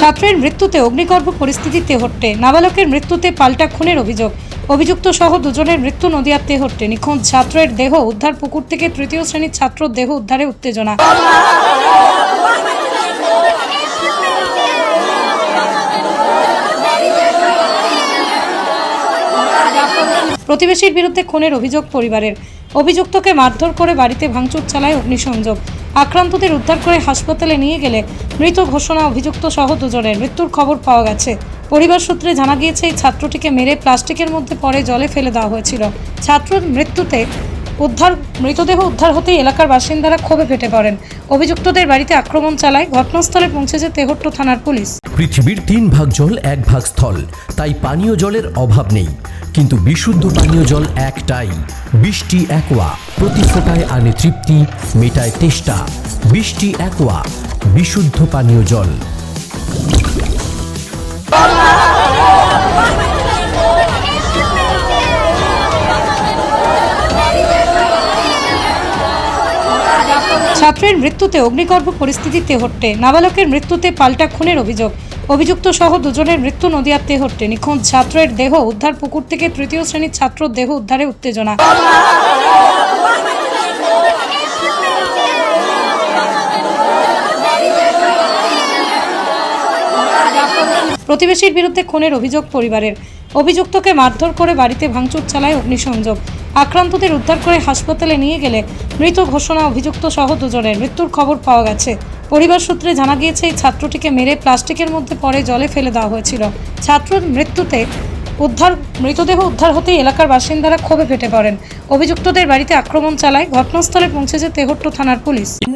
ছাত্রের মৃত্যুতে অগ্নিগর্ভ পরিস্থিতিতে তেহট্টে নাবালকের মৃত্যুতে পাল্টা খুনের অভিযোগ। অভিযুক্ত সহ দুজনের মৃত্যু নদিয়ার তেহট্টে নিখোঁজ ছাত্রের দেহ উদ্ধার পুকুর থেকে তৃতীয় শ্রেণির ছাত্র দেহ উদ্ধারে উত্তেজনা। প্রতিবেশীর বিরুদ্ধে খুনের অভিযোগ পরিবারের। অভিযুক্তকে মারধর করে বাড়িতে ভাঙচুর চালায় অগ্নিসংযোগ। আক্রান্তদের উদ্ধার করে হাসপাতালে নিয়ে গেলে মৃত ঘোষণা অভিযুক্ত সহ দুজনের। মৃত্যুর খবর পাওয়া গেছে। পরিবার সূত্রে জানা গিয়েছে, এই ছাত্রটিকে মেরে প্লাস্টিকের মধ্যে পরে জলে ফেলে দেওয়া হয়েছিল। ছাত্রের মৃত্যুতে উদ্ধার, মৃতদেহ উদ্ধার হতেই এলাকার বাসিন্দারা ক্ষোভে ফেটে পড়েন। অভিযুক্তদের বাড়িতে আক্রমণ চালায়, ঘটনাস্থলে পৌঁছেছে তেহট্ট থানার পুলিশ। পৃথিবীর তিন ভাগ জল, এক ভাগ স্থল। তাই পানীয় জলের অভাব নেই। কিন্তু বিশুদ্ধ পানীয় জল একটাই। বৃষ্টি একোয়া, প্রতি ফোটায় আনে তৃপ্তি, মেটায় তেষ্টা। বৃষ্টি একোয়া, বিশুদ্ধ পানীয় জল। ছাত্রের মৃত্যুতে অগ্নিগর্ভ পরিস্থিতিতে হট্টে নাবালকের মৃত্যুতে পাল্টা খুনের অভিযোগ। অভিযুক্ত সহ দুজনের মৃত্যু নদিয়ার তেহট্টে নিখোঁজ ছাত্রের দেহ উদ্ধার পুকুর থেকে তৃতীয় শ্রেণির ছাত্র দেহ উদ্ধারে উত্তেজনা। প্রতিবেশীর বিরুদ্ধে খুনের অভিযোগ পরিবারের। অভিযুক্তকে মারধর করে বাড়িতে ভাঙচুর চালায় অগ্নিসংযোগ। আক্রান্তদের উদ্ধার করে হাসপাতালে নিয়ে গেলে মৃত ঘোষণা অভিযুক্ত সহ দুজনের। মৃত্যুর খবর পাওয়া গেছে। পরিবার সূত্রে জানা গিয়েছে, এই ছাত্রটিকে মেরে প্লাস্টিকের মধ্যে পরে জলে ফেলে দেওয়া হয়েছিল। ছাত্রর মৃত্যুতে উদ্ধার, মৃতদেহ উদ্ধার হতেই এলাকার বাসিন্দারা ক্ষোভে ফেটে পড়েন। অভিযুক্তদের বাড়িতে আক্রমণ চালায়, ঘটনাস্থলে পৌঁছেছে তেহট্ট থানার পুলিশ।